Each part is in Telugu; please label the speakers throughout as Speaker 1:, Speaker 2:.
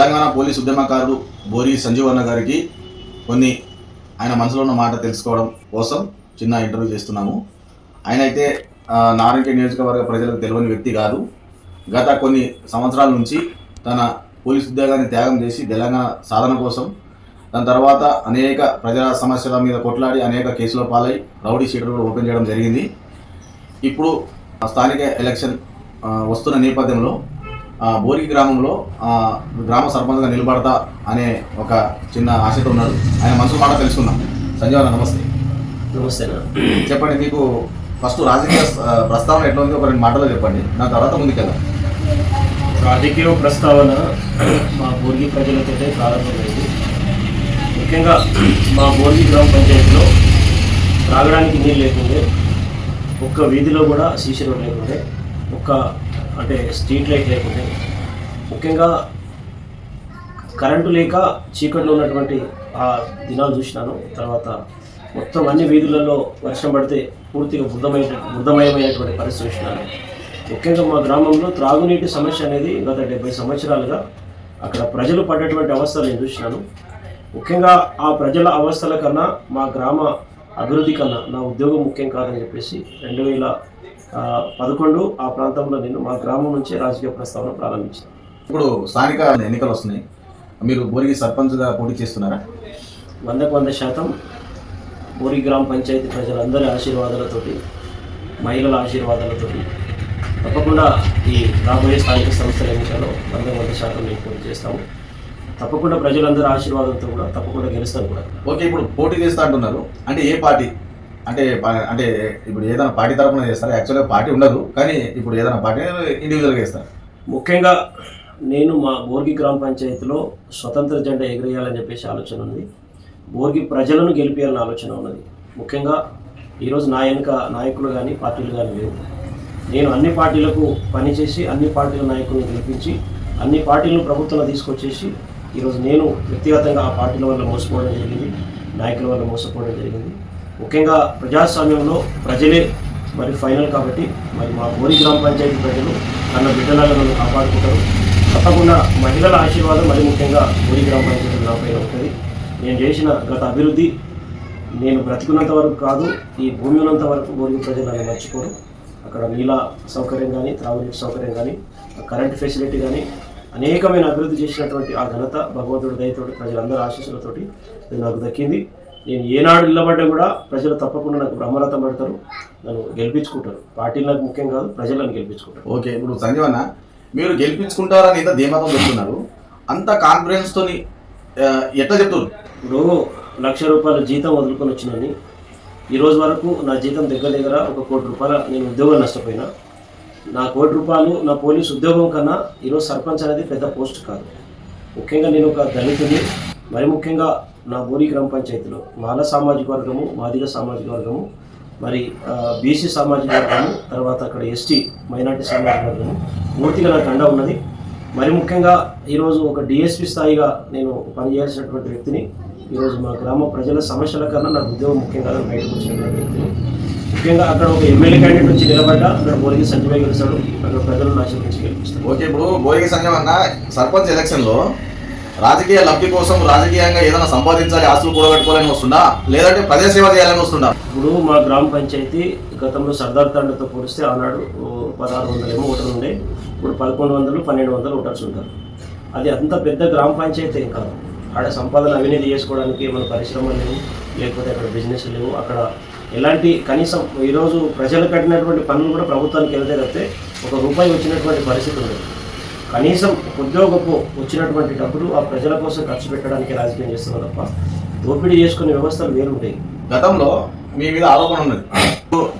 Speaker 1: తెలంగాణ పోలీస్ ఉద్యమకారుడు బోరి సంజీవన్న గారికి కొన్ని ఆయన మనసులో ఉన్న మాట తెలుసుకోవడం కోసం చిన్న ఇంటర్వ్యూ చేస్తున్నాము. ఆయన అయితే నారాయణ నియోజకవర్గ ప్రజలకు తెలియని వ్యక్తి కాదు. గత కొన్ని సంవత్సరాల నుంచి తన పోలీస్ ఉద్యోగాన్ని త్యాగం చేసి తెలంగాణ సాధన కోసం దాని తర్వాత అనేక ప్రజా సమస్యల మీద కొట్లాడి అనేక కేసుల పాలై రౌడీ షీటర్ కూడా ఓపెన్ చేయడం జరిగింది. ఇప్పుడు ఆ స్థానిక ఎలక్షన్ వస్తున్న నేపథ్యంలో బోరికి గ్రామంలో గ్రామ సర్పంచ్గా నిలబడతా అనే ఒక చిన్న ఆశతో ఉన్నాడు ఆయన మనసు మాట తెలుసుకుందాం సంజీవన నమస్తే.
Speaker 2: నమస్తే.
Speaker 1: చెప్పండి మీకు ఫస్ట్ రాజకీయ ప్రస్తావన ఎట్లా ఉంది? ఒక రెండు మాటలు చెప్పండి. దాని తర్వాత ముందుకెళ్దాం
Speaker 2: రాజకీయ ప్రస్తావన మా బోర్గి ప్రజలతోటే ప్రారంభమైంది. ముఖ్యంగా మా బోర్గి గ్రామ పంచాయతీలో త్రాగడానికి నీళ్ళు లేకుండే ఒక్క వీధిలో కూడా సీసీ రోడ్ లేకుండే ఒక్క అంటే స్ట్రీట్ లైట్ లేకుంటే. ముఖ్యంగా కరెంటు లేక చీకట్లో ఉన్నటువంటి ఆ దినాలు చూసినాను. తర్వాత మొత్తం అన్ని వీధులలో వర్షం పడితే పూర్తిగా బుద్ధమైన బుద్ధమయమైనటువంటి పరిస్థితి చూసినాను. ముఖ్యంగా మా గ్రామంలో త్రాగునీటి సమస్య అనేది గత డెబ్బై సంవత్సరాలుగా అక్కడ ప్రజలు పడ్డటువంటి అవస్థలు నేను చూసినాను. ముఖ్యంగా ఆ ప్రజల అవస్థల కన్నా మా గ్రామ అభివృద్ధి కన్నా నా ఉద్యోగం ముఖ్యం కాదని చెప్పేసి రెండు వేల పదకొండు ఆ ప్రాంతంలో నేను మా గ్రామం నుంచే రాజకీయ ప్రస్తావన ప్రారంభించాను.
Speaker 1: ఇప్పుడు స్థానిక ఎన్నికలు వస్తున్నాయి. మీరు బోరికి సర్పంచ్గా పోటీ చేస్తున్నారా?
Speaker 2: వందకు వంద శాతం బోరి గ్రామ పంచాయతీ ప్రజలందరి ఆశీర్వాదాలతోటి మహిళల ఆశీర్వాదాలతోటి తప్పకుండా ఈ రాబోయే స్థానిక సంస్థల ఎన్నికల్లో వందకు వంద శాతం మేము పోటీ చేస్తాము. తప్పకుండా ప్రజలందరి ఆశీర్వాదంతో కూడా తప్పకుండా గెలుస్తాను కూడా.
Speaker 1: ఓకే ఇప్పుడు పోటీ చేస్తా అంటున్నారు. అంటే ఏ పార్టీ? అంటే అంటే ఇప్పుడు ఏదైనా పార్టీ తరపున చేస్తారా? యాక్చువల్గా పార్టీ ఉండదు కానీ ఇప్పుడు ఏదైనా పార్టీ ఇండివిజువల్గా చేస్తారు?
Speaker 2: ముఖ్యంగా నేను మా బోర్గి గ్రామ పంచాయతీలో స్వతంత్ర జెండా ఎగిరేయాలని చెప్పేసి ఆలోచన ఉంది. బోర్గి ప్రజలను గెలిపేయాలని ఆలోచన ఉన్నది. ముఖ్యంగా ఈరోజు నా వెనుక నాయకులు కానీ పార్టీలు కానీ లేవు. నేను అన్ని పార్టీలకు పనిచేసి అన్ని పార్టీల నాయకులను గెలిపించి అన్ని పార్టీలను ప్రభుత్వంలో తీసుకొచ్చేసి ఈరోజు నేను వ్యక్తిగతంగా ఆ పార్టీల వల్ల మోసపోవడం జరిగింది నాయకుల వల్ల మోసపోవడం జరిగింది. ముఖ్యంగా ప్రజాస్వామ్యంలో ప్రజలే మరి ఫైనల్ కాబట్టి మరి మా బోరి గ్రామ పంచాయతీ ప్రజలు తన బిడ్డలను నన్ను కాపాడుకుంటారు. తప్పకుండా మహిళల ఆశీర్వాదం మరి ముఖ్యంగా బోరి గ్రామ పంచాయతీ నాపైన ఉంటుంది. నేను చేసిన గత అభివృద్ధి నేను బ్రతికున్నంత వరకు కాదు ఈ భూమి ఉన్నంత వరకు బోరి ప్రజలు నన్ను మర్చిపోరు. అక్కడ నీళ్ళ సౌకర్యం కానీ త్రాగునీటి సౌకర్యం కానీ కరెంట్ ఫెసిలిటీ కానీ అనేకమైన అభివృద్ధి చేసినటువంటి ఆ ఘనత భగవంతుడి దయతోటి ప్రజలందరి ఆశీస్సులతోటి నాకు దక్కింది. నేను ఏనాడు నిలబడ్డా కూడా ప్రజలు తప్పకుండా నాకు బ్రహ్మరథం పడతారు. నన్ను గెలిపించుకుంటారు. పార్టీలు నాకు ముఖ్యం కాదు ప్రజలను గెలిపించుకుంటారు.
Speaker 1: ఓకే ఇప్పుడు సంజీవన్న మీరు గెలిపించుకుంటారని ఇంత ధీమాతం చెప్తున్నారు. అంత కాన్ఫిడెన్స్ తోని ఆ, ఎట్లా చెప్తారు
Speaker 2: ఇప్పుడు లక్ష రూపాయల జీతం వదులుకొని వచ్చినని ఈ రోజు వరకు నా జీతం దగ్గర దగ్గర ఒక కోటి రూపాయల నేను ఉద్యోగం నష్టపోయినా. నా కోటి రూపాయలు నా పోలీస్ ఉద్యోగం కన్నా ఈరోజు సర్పంచ్ అనేది పెద్ద పోస్ట్ కాదు. ముఖ్యంగా నేను ఒక దళితుని మరి ముఖ్యంగా నా బోరి గ్రామ పంచాయతీలో మాల సామాజిక వర్గము మాదిగ సామాజిక వర్గము మరి బీసీ సామాజిక వర్గము తర్వాత అక్కడ ఎస్టీ మైనార్టీ సామాజిక వర్గము పూర్తిగా నాకు అండ ఉన్నది. మరి ముఖ్యంగా ఈరోజు ఒక డిఎస్పి స్థాయిగా నేను పనిచేయాల్సినటువంటి వ్యక్తిని ఈరోజు మా గ్రామ ప్రజల సమస్యల కన్నా నాకు ఉద్యోగం ముఖ్యంగా బయటకు వచ్చినటువంటి వ్యక్తిని ముఖ్యంగా అక్కడ ఒక ఎమ్మెల్యే క్యాండిడేట్ వచ్చి నిలబడ్డా అక్కడ బోరికి సంజయ్ గెలిచాడు అక్కడ ప్రజలను ఆశీర్వించి గెలిపిస్తాడు
Speaker 1: ఓకే ఇప్పుడు బోయిగి సంజీవన్న సర్పంచ్ ఎలక్షన్లో రాజకీయ లబ్ధి కోసం రాజకీయంగా ఏదైనా సంపాదించాలి ఆస్తులు కూడబెట్టుకోవాలని వస్తుందా? లేదంటే ప్రజాసేవ చేయాలని వస్తుందా?
Speaker 2: ఇప్పుడు మా గ్రామ పంచాయతీ గతంలో సర్దార్ తండ్రితో పోలిస్తే ఆనాడు పదహారు వందలు ఏమో ఓటర్లు ఉండే. ఇప్పుడు పదకొండు వందలు పన్నెండు వందలు ఓటర్స్ ఉంటారు. అది అంత పెద్ద గ్రామ పంచాయతీ ఏం కాదు. ఆడ సంపాదన అవినీతి చేసుకోవడానికి మన పరిశ్రమలు లేవు లేకపోతే అక్కడ బిజినెస్ లేవు అక్కడ ఎలాంటి కనీసం ఈరోజు ప్రజలు కట్టినటువంటి పనులు కూడా ప్రభుత్వానికి వెళ్తే తప్పితే ఒక రూపాయి వచ్చినటువంటి పరిస్థితి ఉంది కనీసం ఉద్యోగపు వచ్చినటువంటి డబ్బులు ఆ ప్రజల కోసం ఖర్చు పెట్టడానికి రాజకీయం చేస్తున్నారు తప్ప దోపిడీ చేసుకునే వ్యవస్థలు వేరుంటాయి.
Speaker 1: గతంలో మీ మీద ఆరోపణ ఉన్నది.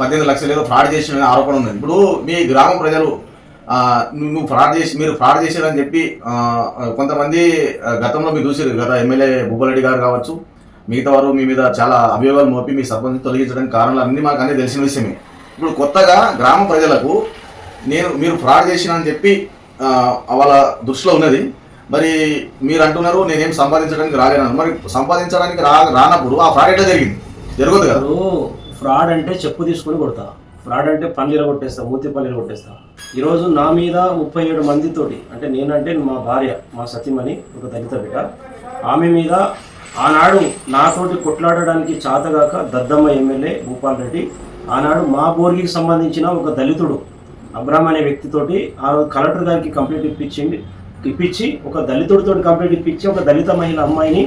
Speaker 1: పద్దెనిమిది లక్షలు ఏదో ఫ్రాడ్ చేసిన ఆరోపణ ఉన్నది. ఇప్పుడు మీ గ్రామ ప్రజలు నువ్వు ఫ్రాడ్ చేసి మీరు ఫ్రాడ్ చేశారని చెప్పి కొంతమంది గతంలో మీరు చూసారు గత ఎమ్మెల్యే భూపాలరెడ్డి గారు కావచ్చు మిగతా వారు మీ మీద చాలా అభియోగాలు మోపి మీ సర్పంచ్ తొలగించడానికి కారణాలు అన్ని మాకు అన్నీ తెలిసిన విషయమే. ఇప్పుడు కొత్తగా గ్రామ ప్రజలకు నేను మీరు ఫ్రాడ్ చేసినని చెప్పి వాళ్ళ దృష్టిలో ఉన్నది. మరి మీరు అంటున్నారు నేనేం సంపాదించడానికి రాలేను మరి సంపాదించడానికి రా రానప్పుడు ఆ ఫ్రాడ్ ఎట్లా జరిగింది? జరగదు కదా?
Speaker 2: ఫ్రాడ్ అంటే చెప్పు తీసుకొని కొడతా. ఫ్రాడ్ అంటే పల్లీలు కొట్టేస్తా మూతి పల్లీలు కొట్టేస్తా. ఈరోజు నా మీద ముప్పై ఏడు మందితోటి అంటే నేనంటే మా భార్య మా సతీమణి ఒక దళిత బిడ్డ. ఆమె మీద ఆనాడు నాతోటి కొట్లాడడానికి చాతగాక దద్దమ్మ ఎమ్మెల్యే భూపాల్ రెడ్డి ఆనాడు మా బోర్గికి సంబంధించిన ఒక దళితుడు అబ్రామ్ అనే వ్యక్తితోటి ఆ రోజు కలెక్టర్ గారికి కంప్లైంట్ ఇప్పించింది. ఇప్పించి ఒక దళితుడితో కంప్లైంట్ ఇప్పించి ఒక దళిత మహిళ అమ్మాయిని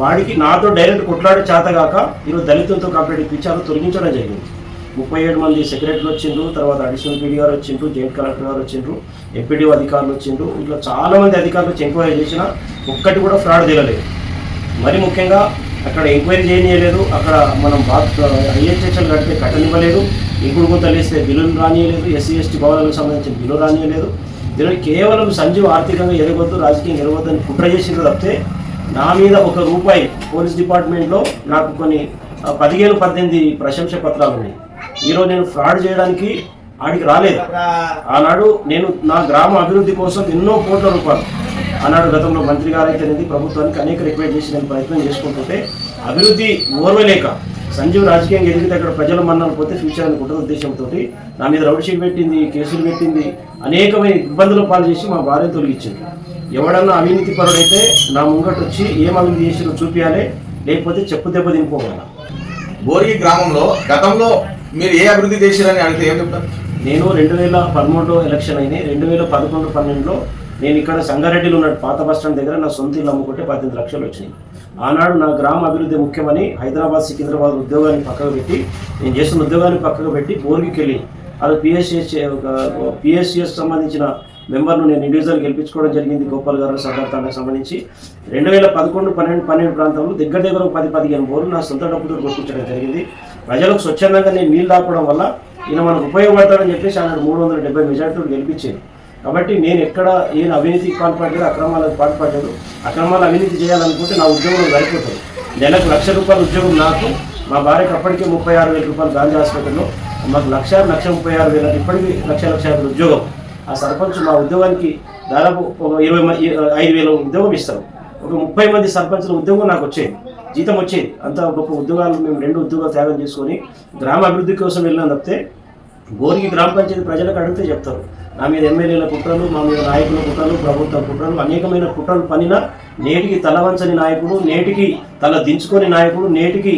Speaker 2: వాడికి నాతో డైరెక్ట్ కొట్లాడే చేతగాక ఈరోజు దళితులతో కంప్లైంట్ ఇప్పించి అది తొలగించడం జరిగింది. ముప్పై ఏడు మంది సెక్రటరీలు వచ్చిండ్రు తర్వాత అడిషనల్ పీడీ గారు వచ్చిండ్రు జాయింట్ కలెక్టర్ గారు వచ్చిండ్రు ఎంపీడీ అధికారులు వచ్చిండ్రు. ఇట్లా చాలా మంది అధికారులు ఎంక్వైరీ చేసినా ఒక్కటి కూడా ఫ్రాడ్ దిగలేదు మరి ముఖ్యంగా అక్కడ ఎంక్వైరీ చేయనీయలేదు. అక్కడ మనం ఐహెచ్హెచ్ఎల్ కడితే కట్టనివ్వలేదు. ఇంకుడు గుంతలు వేస్తే బిల్లులు రానియలేదు. ఎస్సీ ఎస్టీ భవనాలకు సంబంధించిన బిల్లు రానియలేదు. దీనిలో కేవలం సంజీవ్ ఆర్థికంగా ఎదగొద్దు రాజకీయం ఎదగొద్దని కుట్ర చేసింది తప్పితే నా మీద ఒక రూపాయి పోలీస్ డిపార్ట్మెంట్లో నాకు కొన్ని పదిహేను పద్దెనిమిది ప్రశంస పత్రాలు ఉన్నాయి. ఈరోజు నేను ఫ్రాడ్ చేయడానికి ఆడికి రాలేదు. ఆనాడు నేను నా గ్రామ అభివృద్ధి కోసం ఎన్నో కోట్ల రూపాయలు ఆనాడు గతంలో మంత్రి గారు అయితేనేది ప్రభుత్వానికి అనేక రిక్వెస్ట్ చేసి నేను ప్రయత్నం చేసుకుంటుంటే అభివృద్ధి ఓర్వలేక సంజీవ్ రాజకీయంగా ఎదిగితే అక్కడ ప్రజల మన్నలు పోతే ఫ్యూచర్ అని కుటుంబ ఉద్దేశంతో నా మీద రౌడ్ షీట్ పెట్టింది కేసులు పెట్టింది అనేకమైన ఇబ్బందులు పాలు చేసి మా భార్య తొలగించింది. ఎవడన్నా అవినీతి పరుడైతే నా ముంగట వచ్చి ఏం అవినీతి చేసినో చూపించాలి లేకపోతే చెప్పు దెబ్బ తినిపోగల
Speaker 1: బోరి గ్రామంలో గతంలో మీరు ఏ అభివృద్ధి చేశారని అడిగితే ఏం చెప్తారు?
Speaker 2: నేను రెండు వేల పదమూడులో ఎలక్షన్ అయినాయి. రెండు వేల పదకొండు పన్నెండులో నేను ఇక్కడ సంగారెడ్డిలో ఉన్న పాత బస్ స్టాండ్ దగ్గర నా సొంత ఇల్లు అమ్ముకుంటే పద్దెనిమిది లక్షలు వచ్చినాయి. ఆనాడు నా గ్రామ అభివృద్ధి ముఖ్యమని హైదరాబాద్ సికింద్రాబాద్ ఉద్యోగాన్ని పక్కకు పెట్టి నేను చేసిన ఉద్యోగాన్ని పక్కకు పెట్టి బోర్గికి వెళ్ళి అది పిఎస్సిఎస్ ఒక పిఎస్సిఎస్ సంబంధించిన మెంబర్ను నేను ఇండివిజువల్ గెలిపించుకోవడం జరిగింది. గోపాల్ గారు సర్దార్ సంబంధించి రెండు వేల పదకొండు పన్నెండు పన్నెండు ప్రాంతంలో దగ్గర దగ్గర ఒక పది పదిహేను బోర్లు నా సొంత డబ్బుతో కొట్టించడం జరిగింది. ప్రజలకు స్వచ్ఛందంగా నేను నీళ్ళు దాపడం వల్ల ఈయన మనకు ఉపయోగపడతాడని చెప్పేసి ఆయన మూడు వందల డెబ్బై మెజార్టీలు గెలిపించింది కాబట్టి నేను ఎక్కడ ఈయన అవినీతికి పాల్పడలేదు అక్రమాలకు పాల్పడలేదు. అక్రమాలు అవినీతి చేయాలనుకుంటే నా ఉద్యోగం సరిపోతుంది. నెలకు లక్ష రూపాయల ఉద్యోగం నాకు. మా భార్యకి అప్పటికే ముప్పై ఆరు వేల రూపాయలు గాంధీ హాస్పిటల్లో. మాకు లక్ష లక్ష ముప్పై ఆరు వేల ఇప్పటికీ లక్ష లక్ష యాభై ఉద్యోగం. ఆ సర్పంచ్ మా ఉద్యోగానికి దాదాపు ఒక ఇరవై ఐదు వేల ఉద్యోగం ఇస్తారు. ఒక ముప్పై మంది సర్పంచుల ఉద్యోగం నాకు వచ్చేది. జీతం వచ్చేది. అంత గొప్ప ఉద్యోగాలు మేము రెండు ఉద్యోగాలు త్యాగం చేసుకొని గ్రామ అభివృద్ధి కోసం వెళ్ళిన తప్పితే బోరికి గ్రామ పంచాయతీ ప్రజలకు అడిగితే చెప్తారు. నా మీద ఎమ్మెల్యేల కుట్రలు మా మీద నాయకుల కుట్రలు ప్రభుత్వ కుట్రలు అనేకమైన కుట్రలు పనిన నేటికి తలవంచని నాయకుడు నేటికి తల దించుకొని నాయకుడు నేటికి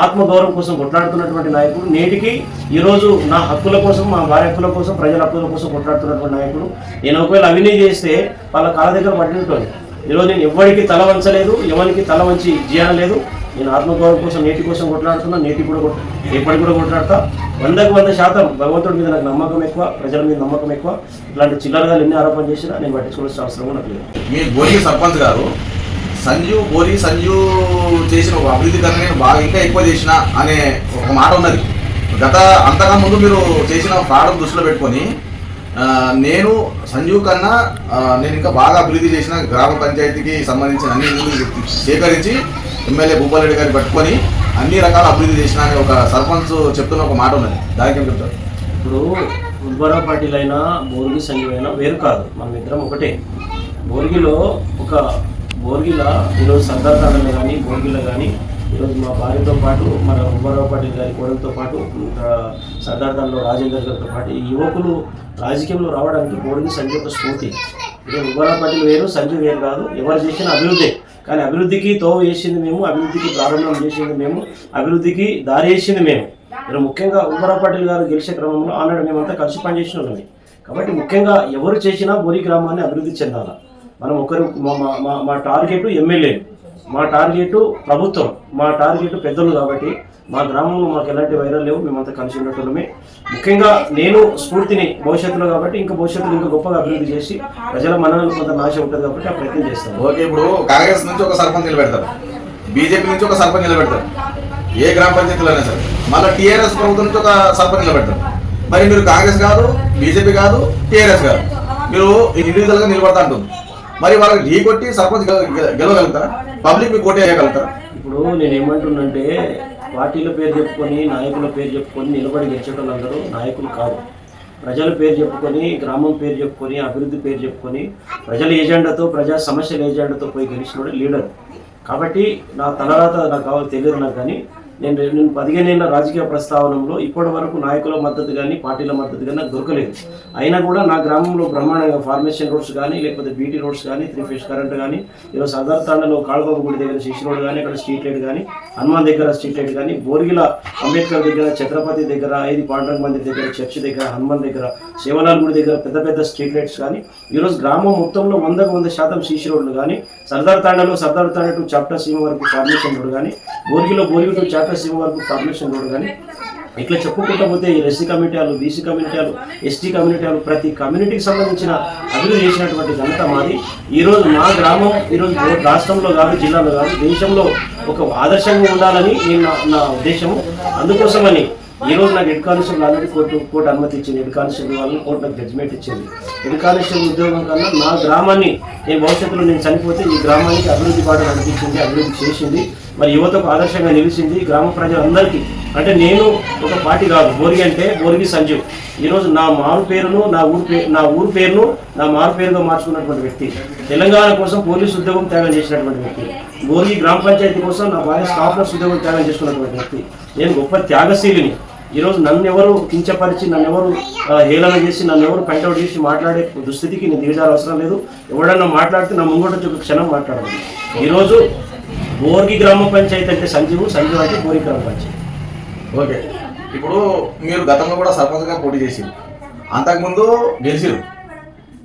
Speaker 2: ఆత్మగౌరవం కోసం కొట్లాడుతున్నటువంటి నాయకుడు నేటికి ఈరోజు నా హక్కుల కోసం మా భార్య హక్కుల కోసం ప్రజల హక్కుల కోసం కొట్లాడుతున్నటువంటి నాయకుడు. నేను ఒకవేళ అవినీతి చేస్తే వాళ్ళ కాళ్ళ దగ్గర పట్టినట్టు ఈరోజు నేను ఎవరికి తల వంచలేదు ఎవరికి తల వంచి చేయలేదు నేను ఆత్మగౌరవం కోసం నేటి కోసం కొట్లాడుతున్నా నేటి కూడా కొట్ట కూడా కొట్లాడతా. వందకు వంద శాతం భగవంతుడి మీద నాకు నమ్మకం ఎక్కువ ప్రజల మీద నమ్మకం ఎక్కువ. ఇలాంటి చిల్లరగా ఎన్ని ఆరోపణ చేసినా నేను పట్టించుకోవాల్సిన అవసరం నాకు లేదు.
Speaker 1: మీ బోరి సర్పంచ్ గారు సంజీవ్ బోరి సంజీవ్ చేసిన అభివృద్ధి కన్నా నేను బాగా ఇంకా ఎక్కువ చేసిన అనే ఒక మాట ఉన్నది. గత అంతగా ముందు మీరు చేసిన ఫ్రాడ్ దృష్టిలో పెట్టుకొని నేను సంజీవ్ కన్నా నేను ఇంకా బాగా అభివృద్ధి చేసిన గ్రామ పంచాయతీకి సంబంధించిన అన్ని సేకరించి ఎమ్మెల్యే భూపాలరెడ్డి గారిని పట్టుకొని అన్ని రకాల అభివృద్ధి చేసిన ఒక సర్పంచ్ చెప్తున్న ఒక మాట ఉన్నది. దానికి ఏం చెప్తారు?
Speaker 2: ఇప్పుడు ఉల్బరా పార్టీలైనా బోర్గి సంఘమైనా వేరు కాదు. మనం ఇద్దరం ఒకటే. బోర్గిలో ఒక బోర్గిల ఈరోజు సర్దార్ కానీ బోర్గిలో కానీ ఈరోజు మా భార్యతో పాటు మన ఉల్బరావు పాటిల్ గారి కోడలతో పాటు ఇంకా రాజేందర్ గారితో పాటు ఈ యువకులు రాజకీయంలో రావడానికి బోర్గి సంజయ్ యొక్క స్ఫూర్తి. ఈరోజు ఉల్బరావు పాటిల్ వేరు సంజయ్ వేరు కాదు ఎవరు చేసిన అభివృద్ధి. కానీ అభివృద్ధికి తోవ వేసింది మేము అభివృద్ధికి ప్రారంభం చేసింది మేము అభివృద్ధికి దారి వేసింది మేము. ఇక్కడ ముఖ్యంగా ఉమ్మరా పాటిల్ గారు గెలిచే క్రమంలో ఆనాడు మేమంతా కలిసి పనిచేసిన వాళ్ళమే కాబట్టి ముఖ్యంగా ఎవరు చేసినా బోరి గ్రామాన్ని అభివృద్ధి చెందాలి. మనం ఒకరు మా మా- మా మా టార్గెట్ ఎమ్మెల్యే మా టార్గెట్ ప్రభుత్వం మా టార్గెట్ పెద్దలు కాబట్టి మా గ్రామంలో మాకు ఎలాంటి వైరల్ లేవు మేమంతా కలిసి ఉండటమే ముఖ్యంగా నేను స్ఫూర్తిని భవిష్యత్తులో కాబట్టి ఇంకా భవిష్యత్తులో ఇంకా గొప్పగా అభివృద్ధి చేసి ప్రజల మనల్ని కొంత నాశ ఉంటుంది కాబట్టి ఆ ప్రయత్నం చేస్తాను.
Speaker 1: ఓకే ఇప్పుడు కాంగ్రెస్ నుంచి ఒక సర్పంచ్ నిలబెడతారు. బీజేపీ నుంచి ఒక సర్పంచ్ నిలబెడతారు. ఏ గ్రామ పంచాయతీలోనే సరే. మళ్ళీ టీఆర్ఎస్ ప్రభుత్వం నుంచి ఒక సర్పంచ్ నిలబెడతారు. మరి మీరు కాంగ్రెస్ కాదు బీజేపీ కాదు టీఆర్ఎస్ కాదు. మీరు ఇండివిజువల్గా నిలబడతా అంటుంది మరి వాళ్ళకి ఢీ కొట్టి సర్పంచ్ గెలవగలుగుతారా? పబ్లిక్ మీకు ఓటే
Speaker 2: ఇప్పుడు నేను ఏమంటున్నంటే పార్టీల పేరు చెప్పుకొని నాయకుల పేరు చెప్పుకొని నిలబడి గెలిచేటోళ్ళందరూ నాయకులు కాదు. ప్రజల పేరు చెప్పుకొని గ్రామం పేరు చెప్పుకొని అభివృద్ధి పేరు చెప్పుకొని ప్రజల ఏజెండాతో ప్రజా సమస్యల ఏజెండాతో పోయి గెలిచినోడే లీడర్. కాబట్టి నా తలరాత నాకు కావాలి తెలియదు నాకు కానీ నేను రెండు పదిహేనేళ్ళ పదిహేను రాజకీయ ప్రస్తావనలో ఇప్పటి వరకు నాయకుల మద్దతు కానీ పార్టీల మద్దతు కానీ నాకు దొరకలేదు. అయినా కూడా నా గ్రామంలో బ్రహ్మాండంగా ఫార్మేషన్ రోడ్స్ కానీ లేకపోతే బీటీ రోడ్స్ కానీ త్రీ ఫేస్ కరెంట్ కానీ ఈరోజు సదర్ తాండలో కాళబాబు గుడి దగ్గర శిశు రోడ్ కానీ అక్కడ స్ట్రీట్ లైట్ కానీ హనుమాన్ దగ్గర స్ట్రీట్ లైట్ కానీ బోర్గిల అంబేద్కర్ దగ్గర ఛత్రపతి దగ్గర ఐదు పాండ్రంగ్ మందిర్ దగ్గర చర్చ్ దగ్గర హనుమాన్ దగ్గర శివలాల్ గుడి దగ్గర పెద్ద పెద్ద స్ట్రీట్ లైట్స్ కానీ ఈరోజు గ్రామం మొత్తంలో వందకు వంద శాతం సీసీ రోడ్లు కానీ సర్దార్ తాండలో సర్దార్ తాండ టు చాప్టర్ సీమ వరకు ఫార్మేషన్ రోడ్ కానీ బోర్గిలో బోర్గి టు చాప్టర్ సీమ వరకు ఫార్మేషన్ కానీ ఇట్లా చెప్పుకుంటా పోతే ఈ ఎస్సీ కమ్యూనిటీలు బీసీ కమ్యూనిటీలు ఎస్టీ కమ్యూనిటీలు ప్రతి కమ్యూనిటీకి సంబంధించిన అభివృద్ధి చేసినటువంటి ఘనత మాది. ఈరోజు మా గ్రామం ఈరోజు రాష్ట్రంలో కాదు జిల్లాలో కాదు దేశంలో ఒక ఆదర్శంగా ఉండాలని నేను నా- ఉద్దేశము. అందుకోసమని ఈ రోజు నాకు head constable already court court అనుమతి ఇచ్చింది. హెడ్ కానిస్టేబుల్ వాళ్ళని కోర్టు నాకు జడ్జిమెంట్ ఇచ్చింది. హెడ్ కానిస్టేబుల్ ఉద్యోగం కన్నా నా గ్రామాన్ని నేను భవిష్యత్తులో నేను చనిపోతే ఈ గ్రామానికి అభివృద్ధి పాటలు అనిపించింది అభివృద్ధి చేసింది. మరి యువతకు ఆదర్శంగా నిలిచింది గ్రామ ప్రజలందరికీ. అంటే నేను ఒక పార్టీ కాదు బోర్గి అంటే బోరిగి సంజీవ్. ఈరోజు నా మారు పేరును నా ఊరు పేరు నా ఊరు పేరును నా మారు పేరుగా మార్చుకున్నటువంటి వ్యక్తి. తెలంగాణ కోసం పోలీసు ఉద్యోగం త్యాగం చేసినటువంటి వ్యక్తి. బోర్గి గ్రామ పంచాయతీ కోసం నా భార్య స్టాఫ్ నర్స్ ఉద్యోగం త్యాగం చేసుకున్నటువంటి వ్యక్తి. నేను గొప్ప త్యాగశీలిని. ఈరోజు నన్ను ఎవరు కించపరిచి నన్ను ఎవరు హేళన చేసి నన్ను ఎవరు కంటౌట్ చేసి మాట్లాడే దుస్థితికి నేను దిగజాల అవసరం లేదు. ఎవడన్నా మాట్లాడితే నా ముంగట క్షణం మాట్లాడాలి ఈరోజు బోర్గి గ్రామ పంచాయతీ అంటే సంజీవు సంజీవ్ అంటే బోర్గి గ్రామ పంచాయతీ.
Speaker 1: ఓకే. ఇప్పుడు మీరు గతంలో కూడా సర్పంచ్గా పోటీ చేసింది అంతకుముందు గెలిచిరు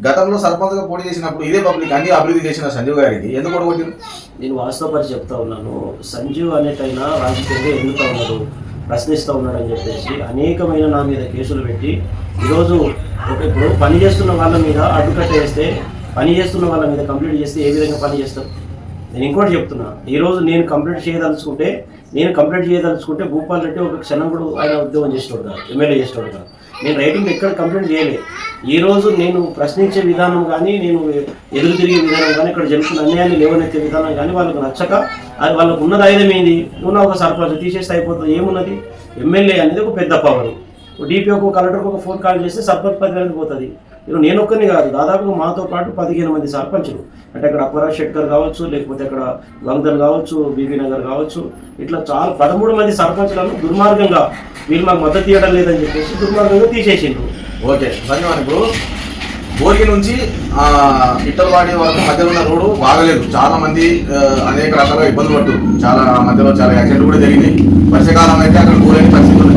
Speaker 1: గతంలో సర్పంచ్గా పోటీ చేసినప్పుడు ఇదే పబ్లిక్ అన్ని అభివృద్ధి చేసిన సంజీవ్ గారికి ఎందుకు ఓడగొట్టిరు
Speaker 2: నేను వాస్తవపరి చెప్తా ఉన్నాను. సంజీవ్ అనేటైనా రాజకీయంగా ఎదుగుతూ ఉన్నాడు ప్రశ్నిస్తూ ఉన్నాడు అని చెప్పేసి అనేకమైన నా మీద కేసులు పెట్టి ఈరోజు ఒక ఇప్పుడు పని చేస్తున్న వాళ్ళ మీద అడ్డుకట్ట వేస్తే పని చేస్తున్న వాళ్ళ మీద కంప్లీట్ చేస్తే ఏ విధంగా పని చేస్తారు? నేను ఇంకోటి చెప్తున్నా. ఈరోజు నేను కంప్లీట్ చేయదలుచుకుంటే నేను కంప్లీట్ చేయదలుచుకుంటే భూపాల్ రెడ్డి ఒక క్షణం కూడా ఆయన ఉద్యోగం చేసేవాడు కాదు ఎమ్మెల్యే చేసేవాడు కాదు. నేను రైటింగ్ ఎక్కడ కంప్లీట్ చేయలేదు ఈరోజు నేను ప్రశ్నించే విధానం కానీ నేను ఎదురు తిరిగే విధానం కానీ ఇక్కడ జరుగుతున్న అన్యాయాన్ని లేవనెత్తే విధానం కానీ వాళ్ళకు నచ్చక అది వాళ్ళకు ఉన్నది ఆయుధం ఏంది ఒక సర్పంచ్ తీసేస్తే అయిపోతుంది. ఏమున్నది? ఎమ్మెల్యే అనేది ఒక పెద్ద పవర్ డిపిఓకు కలెక్టర్కు ఒక ఫోన్ కాల్ చేస్తే సర్పంచ్ పది పోతుంది. నేను ఒక్కరిని కాదు. దాదాపు మాతో పాటు పదిహేను మంది సర్పంచులు. అంటే అక్కడ అప్పరా శెట్కర్ కావచ్చు లేకపోతే అక్కడ వంగల్ కావచ్చు బీబీ నగర్ కావచ్చు ఇట్లా చాలా పదమూడు మంది సర్పంచులను దుర్మార్గంగా వీళ్ళు మాకు మద్దతు ఇవ్వడం లేదని చెప్పేసి దుర్మార్గంగా తీసేసిండ్రు.
Speaker 1: ఓకే సంజీవ్ ఇప్పుడు బోర్గి నుంచి ఇట్టలవాడి వరకు మధ్యలో ఉన్న రోడ్డు బాగలేదు చాలా మంది అనేక రకాలుగా ఇబ్బందులు పడుతుంది చాలా మధ్యలో చాలా యాక్సిడెంట్ కూడా జరిగింది. వర్షాకాలం అయితే అక్కడ కూరైన పరిస్థితి ఉంది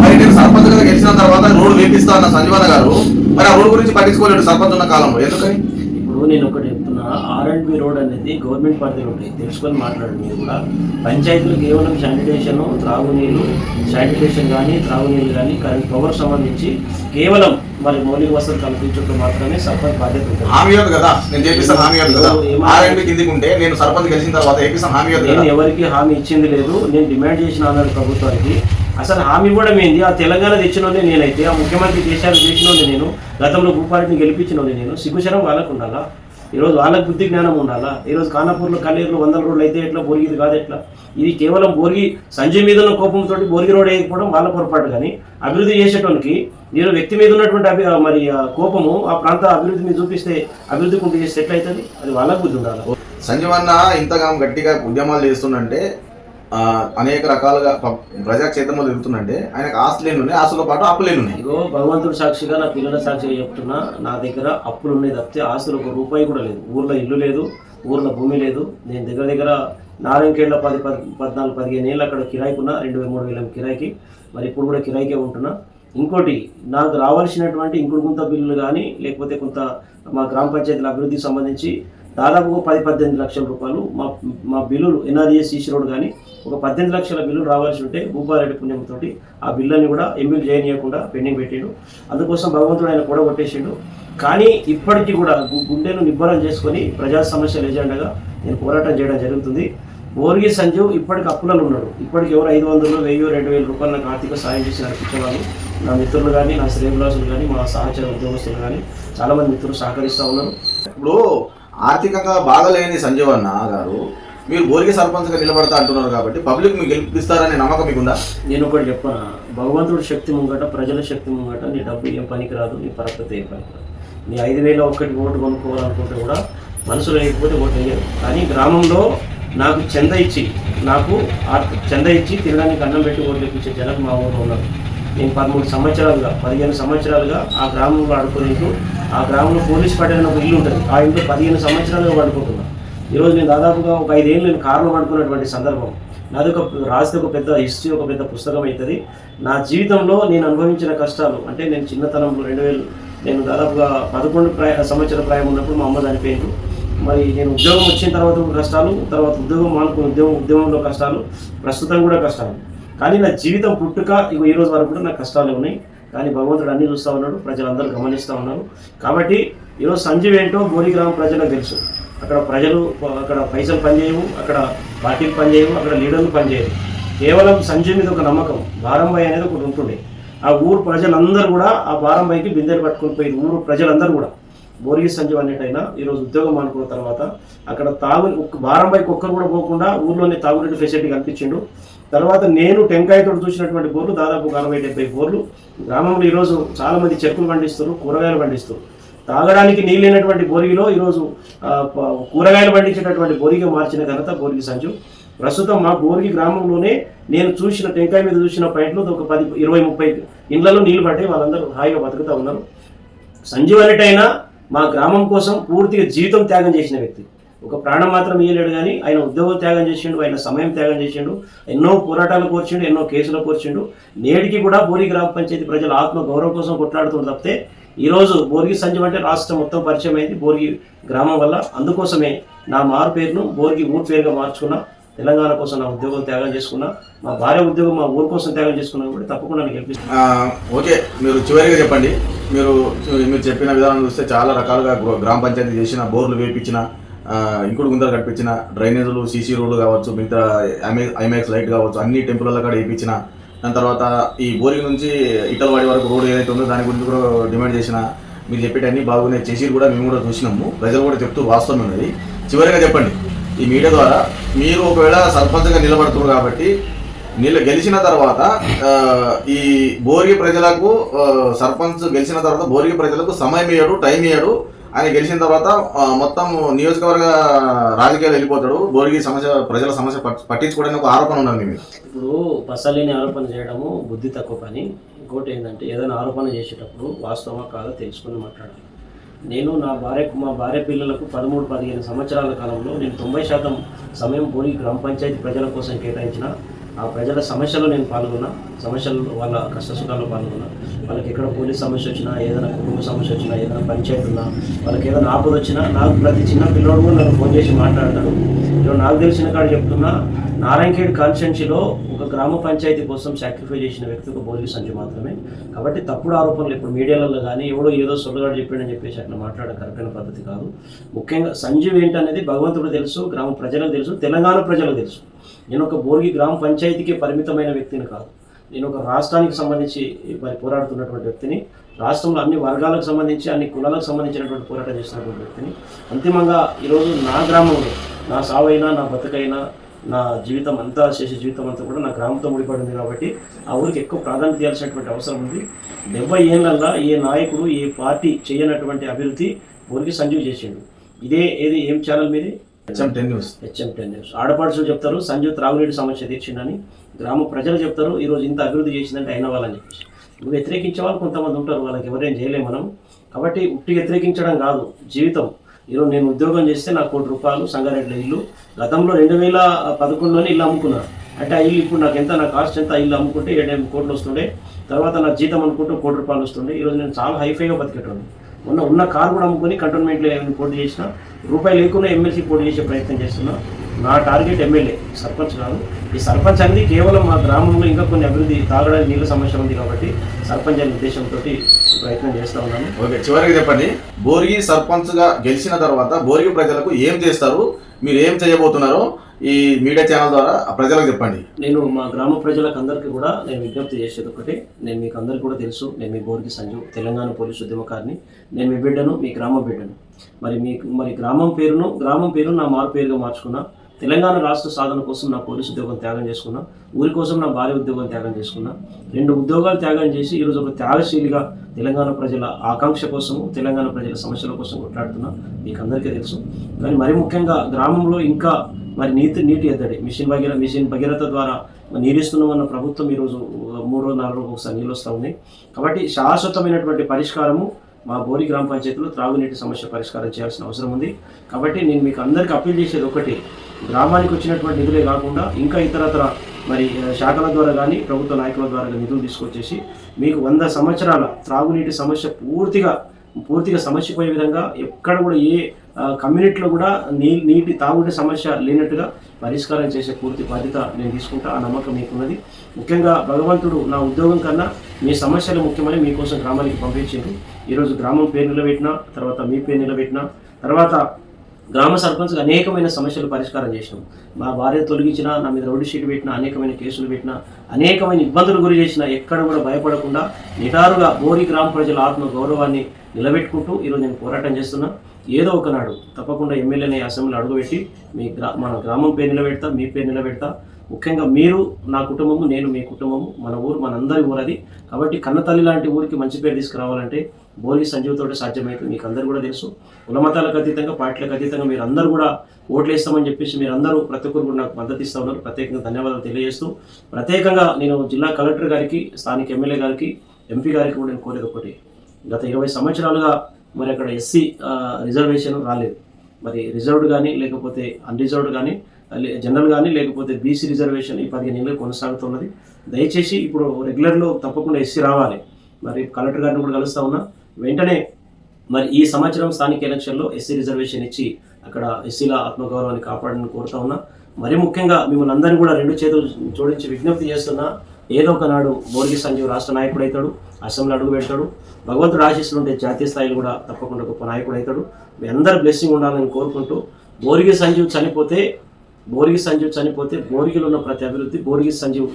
Speaker 1: మరి నేను సర్పంచ్ గారు గెలిచిన తర్వాత రోడ్డు వేపిస్తా అన్న సంజీవన్న గారు మరి ఆ గురించి పట్టించుకోలేడు సర్పంచ్ ఉన్న కాలంలో. ఎందుకని?
Speaker 2: ఇప్పుడు నేను ఒకటి చెప్తున్నా ఆర్ అండ్ బి రోడ్ అనేది గవర్నమెంట్ పరిధిలో ఉంటాయి తెలుసుకొని మాట్లాడండి మీరు కూడా. పంచాయతీలు కేవలం శానిటేషన్ త్రాగునీరు శానిటేషన్ కానీ త్రాగునీరు కానీ కరెంట్ పవర్ సంబంధించి కేవలం మరి మౌలిక వసతులు కల్పించడం మాత్రమే సర్పంచ్ బాధ్యత ఉంటుంది.
Speaker 1: హామీ ఇవ్వదు కదా? నేను చేపిస్తాను హామీ కదా? ఆర్ఎండ్బి కిందికి ఉంటే నేను సర్పంచ్ గెలిచిన తర్వాత ఏపిస్తాను హామీ
Speaker 2: నేను ఎవరికి హామీ ఇచ్చింది లేదు. నేను డిమాండ్ చేసిన ప్రభుత్వానికి అసలు హామీ కూడా ఏంది? ఆ తెలంగాణ తెచ్చినోదే నేనైతే ఆ ముఖ్యమంత్రి దేశాలు చేసినోడే నేను గతంలో భూపారెడ్డిని గెలిపించినోడే నేను సిగ్గుశరం వాళ్ళకు ఉండాలా? ఈరోజు వాళ్ళకి బుద్ధి జ్ఞానం ఉండాలా? ఈరోజు ఖానాపూర్లో కల్లేరులో వందల రోడ్లు అయితే ఎట్లా? బోరిగిది కాదు ఎట్లా? ఇది కేవలం బోర్గి సంజయ్ మీద ఉన్న కోపంతో బోర్గి రోడ్ వేయకపోవడం వాళ్ళ పొరపాటు కానీ అభివృద్ధి చేసేటోనికి నేను వ్యక్తి మీద ఉన్నటువంటి అభి మరి కోపము ఆ ప్రాంత అభివృద్ధి మీద చూపిస్తే అభివృద్ధి కుంటి చేస్తే ఎట్లయితుంది? అది వాళ్ళకు బుద్ధి ఉండాలి?
Speaker 1: సంజీవన్న ఇంతగా గట్టిగా ఉద్యమాలు చేస్తుందంటే అనేక రకాలుగా ప్రజా ప్రజాక్షేత్రంలో తిరుగుతుందంటే ఆయనకు ఆస్తులు ఎన్ని ఉన్నాయి? ఆస్తులతో పాటు అప్పులు ఎన్ని ఉన్నాయి?
Speaker 2: ఇగో భగవంతుడు సాక్షిగా నా పిల్లల సాక్షిగా చెప్తున్నా నా దగ్గర అప్పులు ఉన్నాయి తప్పితే ఆస్తులు ఒక రూపాయి కూడా లేదు. ఊర్లో ఇల్లు లేదు ఊర్లో భూమి లేదు. నేను దగ్గర దగ్గర నాలుగేళ్ళ పది పది పద్నాలుగు పదిహేను ఏళ్ళు అక్కడ కిరాయికి ఉన్నా రెండు వేల మూడు వేల కిరాయికి. మరి ఇప్పుడు కూడా కిరాయికే ఉంటున్నా. ఇంకోటి నాకు రావాల్సినటువంటి ఇంకుడు గుంత బిల్లులు కానీ లేకపోతే కొంత మా గ్రామ పంచాయతీల అభివృద్ధికి సంబంధించి దాదాపు పది పద్దెనిమిది లక్షల రూపాయలు మా మా బిల్లులు ఎన్ఆర్ఎస్ ఈసీ రోడ్ కానీ ఒక పద్దెనిమిది లక్షల బిల్లులు రావాల్సి ఉంటే భూపారెడ్డి పుణ్యంతోటి ఆ బిల్లుని కూడా ఎంబిల్ చేయనీయకుండా పెండింగ్ పెట్టిండు. అందుకోసం భగవంతుడు ఆయన కూడా కొట్టేసిండు. కానీ ఇప్పటికీ కూడా గుండెను నిబ్బరం చేసుకొని ప్రజా సమస్యల ఎజెండాగా నేను పోరాటం చేయడం జరుగుతుంది. బోర్గి సంజీవ్ ఇప్పటికి అప్పులలో ఉన్నాడు. ఇప్పటికి ఎవరు ఐదు వందలు వెయ్యి రెండు వేల రూపాయలు నాకు ఆర్థిక సాయం చేసి నడిపించేవాళ్ళు నా మిత్రులు కానీ నా శ్రేయభిలాసులు కానీ మా సహచర ఉద్యోగస్తులు కానీ చాలామంది మిత్రులు సహకరిస్తూ ఉన్నారు.
Speaker 1: ఇప్పుడు ఆర్థికంగా బాగలేని సంజీవ్ అన్న గారు మీరు బోరికి సర్పంచ్గా నిలబడతా అంటున్నారు కాబట్టి పబ్లిక్ మీకు గెలిపిస్తారనే నమ్మకం మీకుందా?
Speaker 2: నేను ఒకటి చెప్పాను? భగవంతుడి శక్తి ముంగట ప్రజల శక్తి ముంగట నీ డబ్బు ఏం పనికిరాదు నీ పరపతి ఏం పనికిరాదు. నీ ఐదు వేల ఒక్కటి ఓటు కొనుక్కోవాలనుకుంటే కూడా మనసులో లేకపోతే ఓటు వేయరు. కానీ గ్రామంలో నాకు చెంద ఇచ్చి నాకు చెంద చంద ఇచ్చి తినడానికి అన్నం పెట్టి ఓట్లు ఇప్పించే జనం మా ఊళ్ళో ఉన్నారు. నేను పదమూడు సంవత్సరాలుగా పదిహేను సంవత్సరాలుగా ఆ గ్రామంలో ఆడుకునేందుకు ఆ గ్రామంలో పోలీస్ పట్టణ ఒక ఇల్లు ఉంటుంది. ఆ ఇంట్లో పదిహేను సంవత్సరాలుగా పడుకుంటున్నా. ఈరోజు నేను దాదాపుగా ఒక ఐదేళ్ళు నేను కారులో పడుకున్నటువంటి సందర్భం. నాది ఒక రాస్తే ఒక పెద్ద హిస్టరీ ఒక పెద్ద పుస్తకం అవుతుంది నా జీవితంలో నేను అనుభవించిన కష్టాలు అంటే నేను చిన్నతనంలో రెండు వేలు నేను దాదాపుగా పదకొండు ప్రాయ సంవత్సర ప్రాయం ఉన్నప్పుడు మా అమ్మ చనిపోయింది. మరి నేను ఉద్యోగం వచ్చిన తర్వాత కష్టాలు తర్వాత ఉద్యోగం మానుకుని ఉద్యోగం ఉద్యోగంలో కష్టాలు ప్రస్తుతం కూడా కష్టాలు. కానీ నా జీవితం పుట్టుక ఇగో ఈ రోజు వరకు కూడా నాకు కష్టాలు ఉన్నాయి. కానీ భగవంతుడు అన్ని చూస్తూ ఉన్నాడు ప్రజలందరూ గమనిస్తూ ఉన్నారు. కాబట్టి ఈరోజు సంజీవ్ ఏంటో బోరి గ్రామ ప్రజలకు తెలుసు. అక్కడ ప్రజలు అక్కడ పైసలు పనిచేయవు అక్కడ పార్టీలు పనిచేయవు అక్కడ లీడర్లు పనిచేయరు. కేవలం సంజయ్ మీద ఒక నమ్మకం బారంబాయి అనేది ఒకటి ఉంటుండే. ఆ ఊరు ప్రజలందరూ కూడా ఆ బారంబాయికి బిందెలు పట్టుకొని పోయి ఊరు ప్రజలందరూ కూడా. బోరిగి సంజీవ్ అనేటైనా ఈరోజు ఉద్యోగం అనుకున్న తర్వాత అక్కడ తాగు భారం పైకి ఒక్కరు కూడా పోకుండా ఊర్లోనే తాగునీటి ఫెసిలిటీ కల్పించిండు. తర్వాత నేను టెంకాయతో చూసినటువంటి బోర్లు దాదాపు ఒక అరవై డెబ్బై బోర్లు. గ్రామంలో ఈరోజు చాలామంది చెరుకులు పండిస్తారు కూరగాయలు పండిస్తారు తాగడానికి నీళ్ళు లేనటువంటి బోరిగిలో ఈరోజు కూరగాయలు పండించేటటువంటి బోరిగా మార్చిన ఘనత బోరిగి సంజు ప్రస్తుతం మా బోరిగి గ్రామంలోనే నేను చూసిన టెంకాయ మీద చూసిన పైంట్లో ఒక పది ఇరవై ముప్పై ఇండ్లలో నీళ్ళు పడ్డాయి. వాళ్ళందరూ హాయిగా బతుకుతూ ఉన్నారు. సంజీవ్ అనేటైనా మా గ్రామం కోసం పూర్తిగా జీవితం త్యాగం చేసిన వ్యక్తి. ఒక ప్రాణం మాత్రం ఇయ్యలేడు కానీ ఆయన ఉద్యోగం త్యాగం చేసిండు ఆయన సమయం త్యాగం చేసిండు ఎన్నో పోరాటాలు కోర్చిండు ఎన్నో కేసులు కోర్చిండు. నేటికి కూడా బోరి గ్రామ పంచాయతీ ప్రజల ఆత్మ గౌరవం కోసం కొట్లాడుతుంది తప్పితే ఈరోజు బోర్గి సంజీవ్ అంటే రాష్ట్రం మొత్తం పరిచయం అయింది బోర్గి గ్రామం వల్ల. అందుకోసమే నా మారు పేరును బోర్గి ఊరు పేరుగా మార్చుకున్నా. తెలంగాణ కోసం నా ఉద్యోగం త్యాగం చేసుకున్నా మా భార్య ఉద్యోగం మా ఊరు కోసం త్యాగం చేసుకున్నా కూడా తప్పకుండా నేను గెలిపిస్తాను
Speaker 1: ఓకే మీరు చివరిగా చెప్పండి. మీరు మీరు చెప్పిన విధానం చూస్తే చాలా రకాలుగా గ్రామ పంచాయతీ చేసిన బోర్లు వేపించిన ఇంకుడు గుంతలు కట్టించిన డ్రైనేజీలు సీసీ రోడ్లు కావచ్చు మిగతా ఐమాక్స్ లైట్ కావచ్చు అన్ని టెంపుల్లో కూడా వేయించిన దాని తర్వాత ఈ బోరింగ్ నుంచి ఇటలవాడి వరకు రోడ్ ఏదైతే ఉందో దాని గురించి కూడా డిమాండ్ చేసిన మీరు చెప్పేటన్నీ బాగున్నాయి. చేసి కూడా మేము కూడా చూసినాము. ప్రజలు కూడా చెప్తూ వాస్తవం ఉన్నది. చివరిగా చెప్పండి. ఈ మీడియా ద్వారా మీరు ఒకవేళ సర్పంచ్గా నిలబడుతున్నారు కాబట్టి నీళ్ళు గెలిచిన తర్వాత ఈ బోరిగి ప్రజలకు సర్పంచ్ గెలిచిన తర్వాత బోరిగి ప్రజలకు సమయం ఇయ్యడు టైం ఇయ్యడు. ఆయన గెలిచిన తర్వాత మొత్తం నియోజకవర్గ రాజకీయాలు వెళ్ళిపోతాడు. బోరిగి సమస్య ప్రజల సమస్య పట్టించుకోవడానికి ఒక ఆరోపణ ఉన్నది మీరు
Speaker 2: ఇప్పుడు పసలేని ఆరోపణ చేయడము బుద్ధి తక్కువ పని. ఇంకోటి ఏంటంటే ఏదైనా ఆరోపణ చేసేటప్పుడు వాస్తవమా కాదో తెలుసుకుని మాట్లాడాలి. నేను నా భార్య మా భార్య పిల్లలకు పదమూడు పదిహేను సంవత్సరాల కాలంలో నేను తొంభై శాతం సమయం పోయి గ్రామ పంచాయతీ ప్రజల కోసం కేటాయించిన. ఆ ప్రజల సమస్యలో నేను పాల్గొన్నా. సమస్యలు వాళ్ళ కష్టసుఖాల్లో పాల్గొన్నా. వాళ్ళకి ఎక్కడ పోలీస్ సమస్య వచ్చినా ఏదైనా కుటుంబ సమస్య వచ్చినా ఏదైనా పంచాయతీ ఉన్నా వాళ్ళకి ఏదైనా ఆపద వచ్చినా నాకు ప్రతి చిన్న పిల్లోడు కూడా నన్ను ఫోన్ చేసి మాట్లాడతాడు. ఇప్పుడు నాకు తెలిసిన కాడ చెప్తున్నా నారాయణఖేడ్ కాన్స్టెన్సీలో ఒక గ్రామ పంచాయతీ కోసం సాక్రిఫై చేసిన వ్యక్తి ఒక బోర్గి సంజు మాత్రమే. కాబట్టి తప్పుడు ఆరోపణలు ఇప్పుడు మీడియాలలో కానీ ఎవడో ఏదో సొల్లగాడు చెప్పాడని చెప్పేసి అట్లా మాట్లాడడం కరెక్టైన పద్ధతి కాదు. ముఖ్యంగా సంజీవ్ ఏంటనేది భగవంతుడు తెలుసు గ్రామ ప్రజలకు తెలుసు తెలంగాణ ప్రజలకు తెలుసు. నేను ఒక బోర్గి గ్రామ పంచాయతీకి పరిమితమైన వ్యక్తిని కాదు. నేను ఒక రాష్ట్రానికి సంబంధించి మరి పోరాడుతున్నటువంటి వ్యక్తిని రాష్ట్రంలో అన్ని వర్గాలకు సంబంధించి అన్ని కులాలకు సంబంధించినటువంటి పోరాటం చేస్తున్నటువంటి వ్యక్తిని. అంతిమంగా ఈరోజు నా గ్రామంలో నా సావైనా నా బతుకైనా నా జీవితం అంతా చేసే జీవితం అంతా కూడా నా గ్రామంతో ముడిపడి ఉంది కాబట్టి ఆ ఊరికి ఎక్కువ ప్రాధాన్యత ఇవ్వాల్సినటువంటి అవసరం ఉంది. డెబ్బై ఏళ్ళల్లో ఏ నాయకుడు ఏ పార్టీ చేయనటువంటి అభివృద్ధి ఊరికి సంజీవ్ చేసిండు. ఇదే ఏది ఏం ఛానల్ మీది?
Speaker 1: HM ten news.
Speaker 2: HM ten news. ఆడపడుచులు చెప్తారు సంజీవ్ త్రాగునీటి సమస్య తీర్చిందని గ్రామ ప్రజలు చెప్తారు ఈరోజు ఇంత అభివృద్ధి చేసిందంటే అయిన వాళ్ళని చెప్పేసి. నువ్వు వ్యతిరేకించే వాళ్ళు కొంతమంది ఉంటారు వాళ్ళకి ఎవరేం చేయలేము మనం. కాబట్టి ఉట్టి వ్యతిరేకించడం కాదు జీవితం. ఈరోజు నేను ఉద్యోగం చేస్తే నాకు కోటి రూపాయలు సంగారెడ్డి ఇల్లు. గతంలో రెండు వేల పదకొండులోనే ఇల్లు అమ్ముకున్నాను అంటే ఆ ఇల్లు ఇప్పుడు నాకు ఎంత నా కాస్ట్ ఎంత ఇల్లు అమ్ముకుంటే ఏడెనిమిది కోట్లు వస్తుండే. తర్వాత నా జీతం అనుకుంటూ కోటి రూపాయలు వస్తుండే. ఈరోజు నేను చాలా హైఫైగా బతికేటోని మొన్న ఉన్న కారు కూడా అమ్ముకొని కంటోన్మెంట్లో ఏమైనా పోటీ చేసిన రూపాయి లేకుండా ఎమ్మెల్సీ పోటీ చేసే ప్రయత్నం చేస్తున్నా. నా టార్గెట్ ఎమ్మెల్యే సర్పంచ్ కాదు. ఈ సర్పంచ్ అనేది కేవలం మా గ్రామంలో ఇంకా కొన్ని అభివృద్ధి తాగడానికి నీళ్ళ సమస్య ఉంది కాబట్టి సర్పంచ్ అనే ఉద్దేశంతో ప్రయత్నం చేస్తూ ఉన్నాను
Speaker 1: ఓకే చివరిగా చెప్పండి. బోర్గి సర్పంచ్గా గెలిచిన తర్వాత బోర్గి ప్రజలకు ఏం చేస్తారు? మీరు ఏం చేయబోతున్నారో ఈ మీడియా ఛానల్ ద్వారా ప్రజలకు చెప్పండి.
Speaker 2: నేను మా గ్రామ ప్రజలకు అందరికీ కూడా నేను విజ్ఞప్తి చేసేది ఒకటి. నేను మీకు అందరికీ కూడా తెలుసు నేను మీ బోర్గి సంజు తెలంగాణ పోలీసు ఉద్యమకారిని. నేను మీ బిడ్డను మీ గ్రామ బిడ్డను. మరి మీకు మరి గ్రామం పేరును గ్రామం పేరు నా మారు పేరుగా మార్చుకున్నా. తెలంగాణ రాష్ట్ర సాధన కోసం నా పోలీసు ఉద్యోగం త్యాగం చేసుకున్నా ఊరి కోసం నా భార్య ఉద్యోగం త్యాగం చేసుకున్నా రెండు ఉద్యోగాలు త్యాగం చేసి ఈరోజు ఒక త్యాగశీలిగా తెలంగాణ ప్రజల ఆకాంక్ష కోసము తెలంగాణ ప్రజల సమస్యల కోసం కొట్లాడుతున్నా మీకు అందరికీ తెలుసు. కానీ మరి ముఖ్యంగా గ్రామంలో ఇంకా మరి నీటి నీటి ఎద్దడి మిషన్ భగీర మిషన్ భగీరథ ద్వారా నీరిస్తున్నామన్న ప్రభుత్వం ఈరోజు మూడు రోజు నాలుగు రోజులు ఒకసారి నీళ్ళు వస్తూ ఉంది కాబట్టి శాశ్వతమైనటువంటి పరిష్కారము మా బోరి గ్రామ పంచాయతీలో త్రాగునీటి సమస్య పరిష్కారం చేయాల్సిన అవసరం ఉంది. కాబట్టి నేను మీకు అందరికీ అప్పీల్ చేసేది ఒకటి గ్రామానికి వచ్చినటువంటి నిధులే కాకుండా ఇంకా ఇతరతర మరి శాఖల ద్వారా కానీ ప్రభుత్వ నాయకుల ద్వారా నిధులు తీసుకొచ్చేసి మీకు వంద సంవత్సరాల త్రాగునీటి సమస్య పూర్తిగా పూర్తిగా సమస్య పోయే విధంగా ఎక్కడ కూడా ఏ కమ్యూనిటీలో కూడా నీ నీటి తాగుడి సమస్య లేనట్టుగా పరిష్కారం చేసే పూర్తి బాధ్యత నేను తీసుకుంటా. ఆ నమ్మకం మీకున్నది. ముఖ్యంగా భగవంతుడు నా ఉద్యోగం కన్నా మీ సమస్యలు ముఖ్యమని మీకోసం గ్రామానికి పంపించింది. ఈరోజు గ్రామం పేరు నిలబెట్టిన తర్వాత మీ పేరు నిలబెట్టిన తర్వాత గ్రామ సర్పంచ్ అనేకమైన సమస్యలు పరిష్కారం చేసినాం. మా భార్య తొలగించిన నా మీద రౌడీ షీట్ పెట్టిన అనేకమైన కేసులు పెట్టిన అనేకమైన ఇబ్బందులు గురి చేసిన ఎక్కడ కూడా భయపడకుండా నిటారుగా బోరి గ్రామ ప్రజల ఆత్మ గౌరవాన్ని నిలబెట్టుకుంటూ ఈరోజు నేను పోరాటం చేస్తున్నా. ఏదో ఒకనాడు తప్పకుండా ఎమ్మెల్యేని అసెంబ్లీ అడుగుపెట్టి మీ గ్రా మన గ్రామం పేరు నిలబెడతా మీ పేరు నిలబెడతా. ముఖ్యంగా మీరు నా కుటుంబము నేను మీ కుటుంబము మన ఊరు మనందరి ఊరు అది. కాబట్టి కన్నతల్లి లాంటి ఊరికి మంచి పేరు తీసుకురావాలంటే బోని సంజీవ్ తోటి సాధ్యమైతే మీకు అందరు కూడా తెలుసు. కులమతాలకు అతీతంగా పార్టీలకు అతీతంగా మీరు అందరూ కూడా ఓట్లేస్తామని చెప్పేసి మీరు అందరూ ప్రతి ఒక్కరు కూడా నాకు మద్దతు ఇస్తా ఉన్నారు. ప్రత్యేకంగా ధన్యవాదాలు తెలియజేస్తూ ప్రత్యేకంగా నేను జిల్లా కలెక్టర్ గారికి స్థానిక ఎమ్మెల్యే గారికి ఎంపీ గారికి కూడా నేను కోరేది ఒకటి. గత ఇరవై సంవత్సరాలుగా మరి అక్కడ ఎస్సీ రిజర్వేషన్ రాలేదు. మరి రిజర్వ్డ్ కానీ లేకపోతే అన్రిజర్వ్డ్ కానీ జనరల్ కానీ లేకపోతే బీసీ రిజర్వేషన్ ఈ పదిహేను ఏళ్ళు కొనసాగుతున్నది. దయచేసి ఇప్పుడు రెగ్యులర్లో తప్పకుండా ఎస్సీ రావాలి. మరి కలెక్టర్ గారిని కూడా కలుస్తా ఉన్నా. వెంటనే మరి ఈ సంవత్సరం స్థానిక ఎలక్షన్లో ఎస్సీ రిజర్వేషన్ ఇచ్చి అక్కడ ఎస్సీల ఆత్మగౌరవాన్ని కాపాడని కోరుతా ఉన్నా. మరి ముఖ్యంగా మిమ్మల్ని అందరినీ కూడా రెండు చేతులు జోడించి విజ్ఞప్తి చేస్తున్నా ఏదో ఒకనాడు బోర్గి సంజీవ్ రాష్ట్ర నాయకుడు అవుతాడు అసెంబ్లీ అడుగు పెడతాడు భగవంతుడు ఆశీస్సులు ఉంటే జాతీయ స్థాయిలో కూడా తప్పకుండా గొప్ప నాయకుడు అవుతాడు. మీ అందరి బ్లెస్సింగ్ ఉండాలని కోరుకుంటూ బోరిగి సంజీవ్ చనిపోతే బోరిగి సంజీవ్ చనిపోతే బోరిగిలో ఉన్న ప్రతి అభివృద్ధి బోరిగి సంజీవ్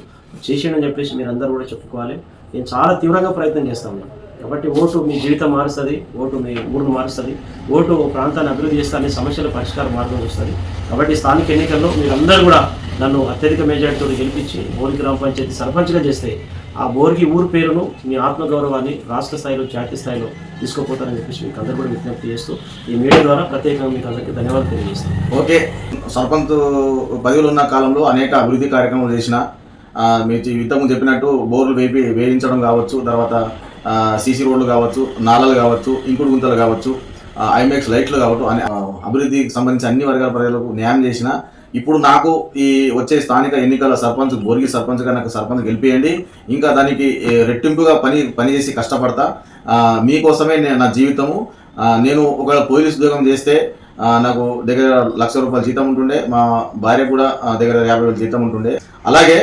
Speaker 2: చేసిండని చెప్పేసి మీరు అందరూ కూడా చెప్పుకోవాలి. నేను చాలా తీవ్రంగా ప్రయత్నం చేస్తా ఉన్నాను. కాబట్టి ఓటు మీ జీవితం మారుస్తుంది ఓటు మీ ఊరును మారుస్తుంది ఓటు ఓ ప్రాంతాన్ని అభివృద్ధి చేస్తానే సమస్యల పరిష్కార మార్గం వస్తుంది. కాబట్టి స్థానిక ఎన్నికల్లో మీరందరూ కూడా నన్ను అత్యధిక మెజార్టీతో గెలిపించి బోరి గ్రామ పంచాయతీ సర్పంచ్గా చేస్తే ఆ బోరికి ఊరు పేరును మీ ఆత్మగౌరవాన్ని రాష్ట్ర స్థాయిలో జాతీయ స్థాయిలో తీసుకుపోతారని చెప్పేసి మీకు అందరూ కూడా విజ్ఞప్తి చేస్తూ ఈ మీడియా ద్వారా ప్రత్యేకంగా మీకు అందరికీ ధన్యవాదాలు తెలియజేస్తాను
Speaker 1: ఓకే సర్పంచ్ పదవిలో ఉన్న కాలంలో అనేక అభివృద్ధి కార్యక్రమాలు చేసిన ఆ, మీరు ఇంతకుముందు చెప్పినట్టు బోర్లు వేపి వేయించడం కావచ్చు తర్వాత సీసీ రోడ్లు కావచ్చు నాలలు కావచ్చు ఇంకుడు గుంతలు కావచ్చు ఐమాక్స్ లైట్లు కావచ్చు అనే అభివృద్ధికి సంబంధించి అన్ని వర్గాల ప్రజలకు న్యాయం చేసిన ఇప్పుడు నాకు ఈ వచ్చే స్థానిక ఎన్నికల సర్పంచ్ బోర్గి సర్పంచ్గా నాకు సర్పంచ్ గెలిపియండి ఇంకా దానికి రెట్టింపుగా పని పనిచేసి కష్టపడతా మీకోసమే నేను నా జీవితము నేను ఒకవేళ పోలీస్ ఉద్యోగం చేస్తే నాకు దగ్గర లక్ష రూపాయల జీతం ఉంటుండే మా భార్య కూడా దగ్గర యాభై వేల జీతం ఉంటుండే అలాగే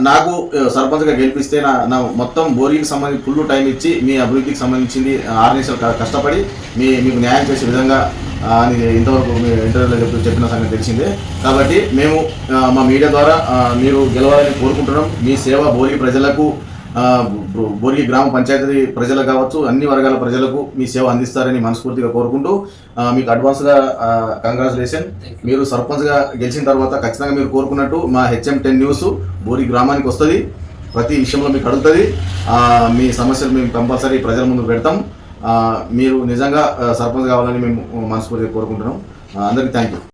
Speaker 1: నాకు సర్పంచ్గా గెలిపిస్తే నా నా మొత్తం బోరింగ్కి సంబంధించి ఫుల్ టైం ఇచ్చి మీ అభివృద్ధికి సంబంధించింది ఆరు నిమిషాలు క- కష్టపడి మీ మీకు న్యాయం చేసే విధంగా అని ఇంతవరకు మీ ఇంటర్వ్యూలో చెప్పి చెప్పిన సంగతి తెలిసిందే. కాబట్టి మేము మా మీడియా ద్వారా మీరు గెలవాలని కోరుకుంటున్నాం. మీ సేవ బోరి ప్రజలకు బోర్గి గ్రామ పంచాయతీ ప్రజలకు కావచ్చు అన్ని వర్గాల ప్రజలకు మీ సేవ అందిస్తారని మనస్ఫూర్తిగా కోరుకుంటూ మీకు అడ్వాన్స్గా కంగ్రాచులేషన్. మీరు సర్పంచ్గా గెలిచిన తర్వాత ఖచ్చితంగా మీరు కోరుకున్నట్టు మా హెచ్ఎం టెన్ న్యూస్ బోరి గ్రామానికి వస్తుంది. ప్రతి విషయంలో మీకు అడుగుతుంది. మీ సమస్యలు మేము కంపల్సరీ ప్రజల ముందు పెడతాం. మీరు నిజంగా సర్పంచ్ కావాలని మేము మనస్ఫూర్తిగా కోరుకుంటున్నాం. అందరికీ థ్యాంక్ యూ